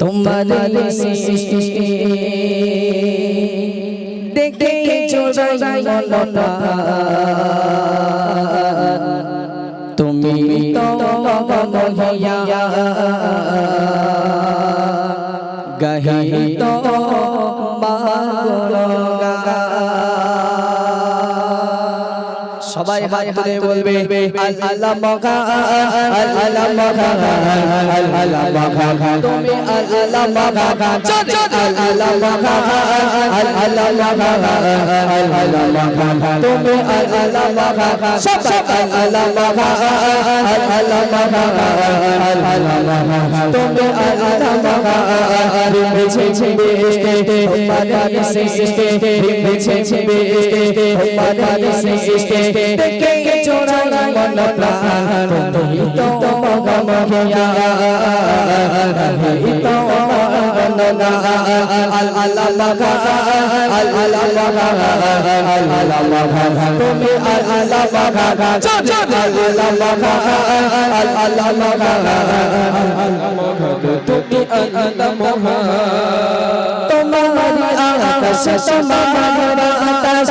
তোমার দেখে তুমি তো গাহি তো সবাই হাত তুলে বলবে আল্লাহ তুমি আল্লাহ মগা আল্লাহ মগা আল্লাহ মগা আল্লাহ মগা তুমি আল্লাহ মগা সব সব আল্লাহ মগা আল্লাহ মগা আল্লাহ মগা তুমি আল্লাহ মগা বেছে ছেবে তোমার সৃষ্টি বেছে ছেবে তোমার সৃষ্টি দেখে চোরা মন প্রাণ? তুমি তো মগমগিয়া। তুমি তো মগমগা আল আল্লাহ মগা আল আল্লাহ মগা আল আল্লাহ মগা তুমি আল আল্লাহ মগা চল চল আল আল্লাহ মগা আল আল্লাহ মগা আল আল্লাহ মগা তুমি আল আল্লাহ মগা তোমার আকাশ তোমার আকাশ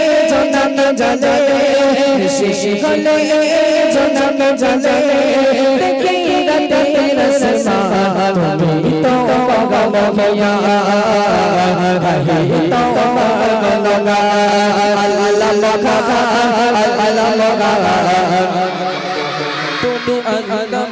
জনম জানে সৃষ্টি হলে জনম জানে দেখি রাতে রসনা তুমি তো মগমগিয়া হি তো মগমগা আল্লাহ মগা আল্লাহ মগা তুমি আল্লাহ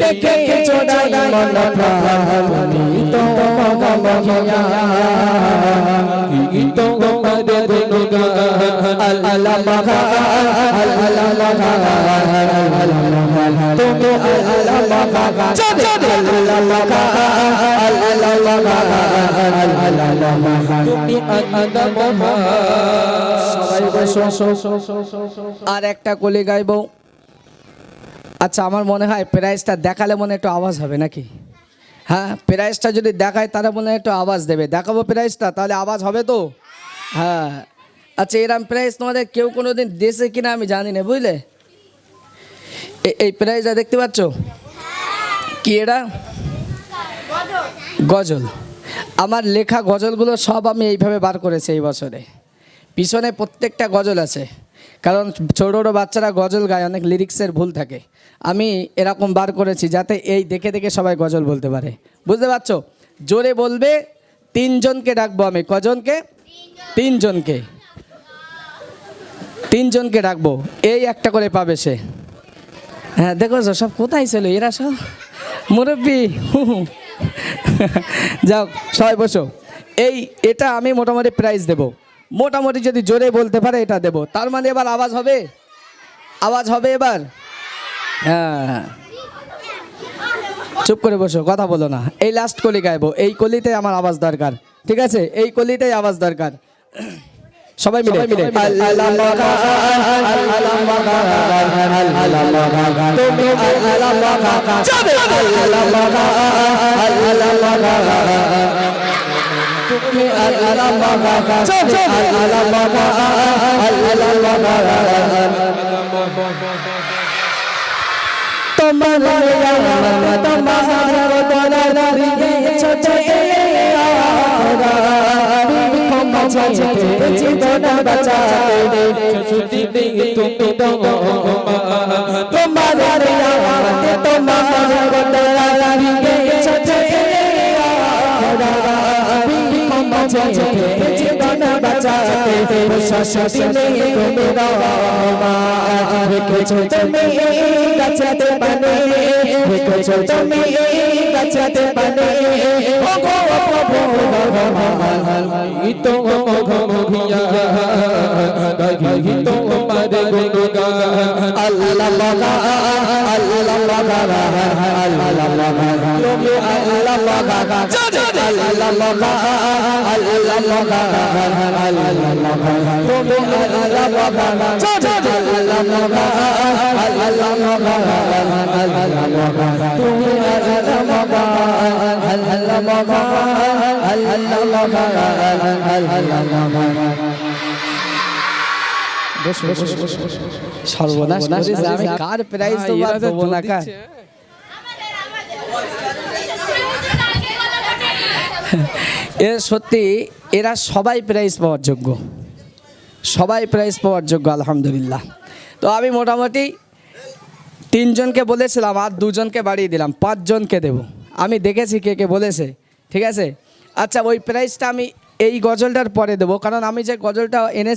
দেখে চোড়াই মন প্রাণ তুমি তো মগা মগিয়া তো আর একটা কলি গাইবো। আচ্ছা আমার মনে হয় প্রাইজটা দেখালে মনে একটু আওয়াজ হবে নাকি? হ্যাঁ প্রাইজটা যদি দেখায় তারা মনে হয় একটু আওয়াজ দেবে। দেখাবো প্রাইজটা, তাহলে আওয়াজ হবে তো? হ্যাঁ। আচ্ছা এরম প্রাইজ তোমাদের কেউ কোনো দিন দেশে কিনা আমি জানি না, বুঝলে? এই প্রাইজটা দেখতে পাচ্ছ? কি এটা? গজল। আমার লেখা গজলগুলো সব আমি এইভাবে বার করেছি এই বছরে। পিছনে প্রত্যেকটা গজল আছে। কারণ ছোটো ছোটো বাচ্চারা গজল গায়, অনেক লিরিক্সের ভুল থাকে। আমি এরকম বার করেছি যাতে এই দেখে দেখে সবাই গজল বলতে পারে। বুঝতে পারছ? জোরে বলবে, তিনজনকে ডাকবো আমি। কজনকে? তিনজনকে। তিনজনকে ডাকবো। এই একটা করে পাবে সে। হ্যাঁ দেখো সব কোথায় ছিল? এরা সব মুরব্বী। যাও সবাই বসো। এই এটা আমি মোটামুটি প্রাইজ দেব। মোটামুটি যদি জোরে বলতে পারে এটা দেব। তার মানে এবার আওয়াজ হবে? আওয়াজ হবে এবার? হ্যাঁ। চুপ করে বসো কথা বলো না। এই লাস্ট কলি গাইবো। এই কলিতে আমার আওয়াজ দরকার। ঠিক আছে? এই কলিতেই আওয়াজ দরকার। সবাই মিলে। মিলে। আল্লাহ ক্ষমা চাইতে বাঁচাতে ছুটি তুমি তোমার তোমার জীবন বাঁচাতে শাশ্বত তুমি রেখেছো তুমি গাছেতে পানে রেখেছো তুমি গাছেতে পানে ও গো প্রভু ভগবান তো মঘ মঘিয়া গাহি তো মারে গুণগান আল্লাহ মগা আল্লাহ মগা আল্লাহ মগা তুমি আল্লাহ মগা আল্লাহ মগা আল্লাহ মগা আল্লাহ মগা তুমি আল্লাহ মগা আল্লাহ মগা আল্লাহ মগা আল্লাহ মগা তুমি আল্লাহ মগা আল্লাহ মগা আল্লাহ মগা আল্লাহ মগা সর্বনাশ করেছে আমি কার প্রাইজ তো দেবো না কার এ সত্যি এরা সবাই প্রাইজ পাওয়ার যোগ্য। সবাই প্রাইজ পাওয়ার যোগ্য আলহামদুলিল্লাহ। তো আমি মোটামুটি তিনজনকে বলেছিলাম আর দুজনকে বাড়িয়ে দিলাম পাঁচজনকে দেব। আমি দেখেছি কে কে বলেছে ঠিক আছে? আচ্ছা ওই প্রাইজটা আমি এই গজলটার পরে দেবো কারণ আমি যে গজলটা এনেছি